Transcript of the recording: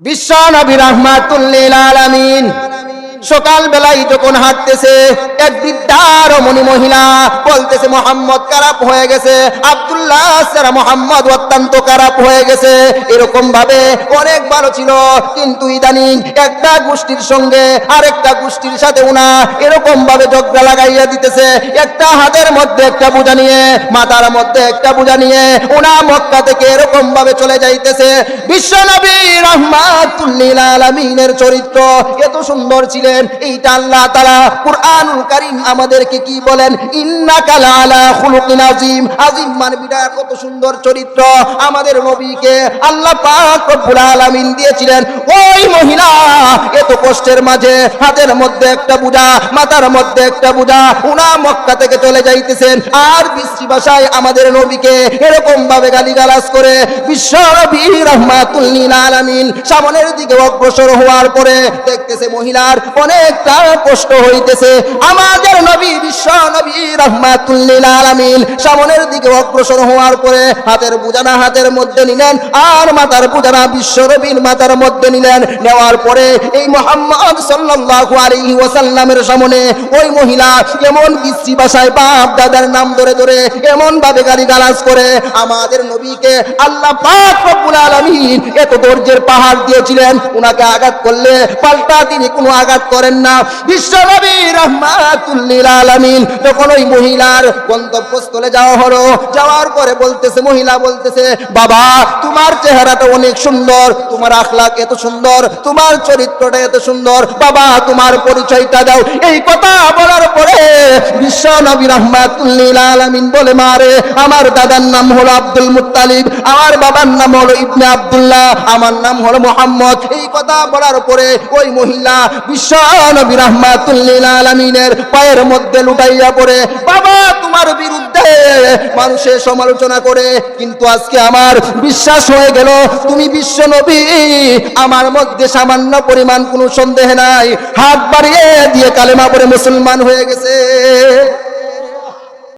বিশ্ব নবী রহমাতুল্লিল আলামিন সকাল বেলায় যখন হাঁটতেছে, এক বৃদ্ধার মনি মহিলা বলতেছে, মোহাম্মদ খারাপ হয়ে গেছে, আব্দুল্লাহ সারা মোহাম্মদ অত্যন্ত খারাপ হয়ে গেছে। এরকম ভাবে অনেক ভালো ছিল, কিন্তু ইদানিং একটা গোষ্ঠীর সঙ্গে আরেকটা গোষ্ঠীর সাথে উনা এরকম ভাবে ঝগড়া লাগাইয়া দিতেছে। একটা হাতের মধ্যে একটা বোঝা নিয়ে, মাথার মধ্যে একটা বোঝা নিয়ে উনা মক্কা থেকে এরকম ভাবে চলে যাইতেছে। বিশ্ব নবী রহমাতুল্লিল আলামিনের চরিত্র এত সুন্দর ছিলেন। এইটা আল্লাহ আমাদেরকে কি বলেন? লাআলা খুলুকিন আযীম। আযীম মানে কত সুন্দর চরিত্র। আমাদের নবীকে আল্লাহ পাক রব্বুল আলামিন দিয়েছিলেন। ওই মহিলা এত কষ্টের মাঝে, হাতের মধ্যে একটা বুঝা মাথার মধ্যে একটা বুঝা উনা মক্কা থেকে চলে যাইতেছেন। আর ভাষায় আমাদের নবীকে এরকম ভাবে গালিগালাজ করে রহমাতুল্লিল আলামিন সামনের দিকে অগ্রসর হওয়ার পরে দেখতেছে মহিলার অনেকটা কষ্ট হইতেছে। আমাদের নবী বিশ্ব নবী রহমাতুল্লিল আলামিন সামনের দিকে অগ্রসর হওয়ার পরে হাতের হাতের মধ্যে নিলেন, আর মধ্যে নিলেন। নেওয়ার পরে এই মোহাম্মদ ওয়াসাল্লামের সামনে ওই মহিলা এমন বাপ দাদার নাম ধরে ধরে এমন ভাবে গালি গালাজ করে, আমাদের নবীকে আল্লাহ পাক এত ধৈর্যের পাহাড় দিয়েছিলেন, উনাকে আঘাত করলে পাল্টা তিনি কোনো আঘাত করেন না। বিশ্ব নবী পরিচয়টা দাও। এই কথা বলার পরে বিশ্ব নবী রহমাতুল্লিল বলে মারে আমার দাদার নাম হলো আব্দুল মুত্তালিব, আমার বাবার নাম হলো ইবনে আব্দুল্লাহ, আমার নাম হলো মোহাম্মদ। এই কথা বলার পরে ওই মহিলা বিশ্ব নবী রহমাতুল্লিল আলামিনের পায়ের মধ্যে লুটাইয়া পড়ে, বাবা, তোমার বিরুদ্ধে মানুষের সমালোচনা করে, কিন্তু আজকে আমার বিশ্বাস হয়ে গেল, তুমি বিশ্ব নবী, আমার মধ্যে সামান্য পরিমাণ কোনো সন্দেহ নাই। হাত বাড়িয়ে দিয়ে কালেমা পরে মুসলমান হয়ে গেছে।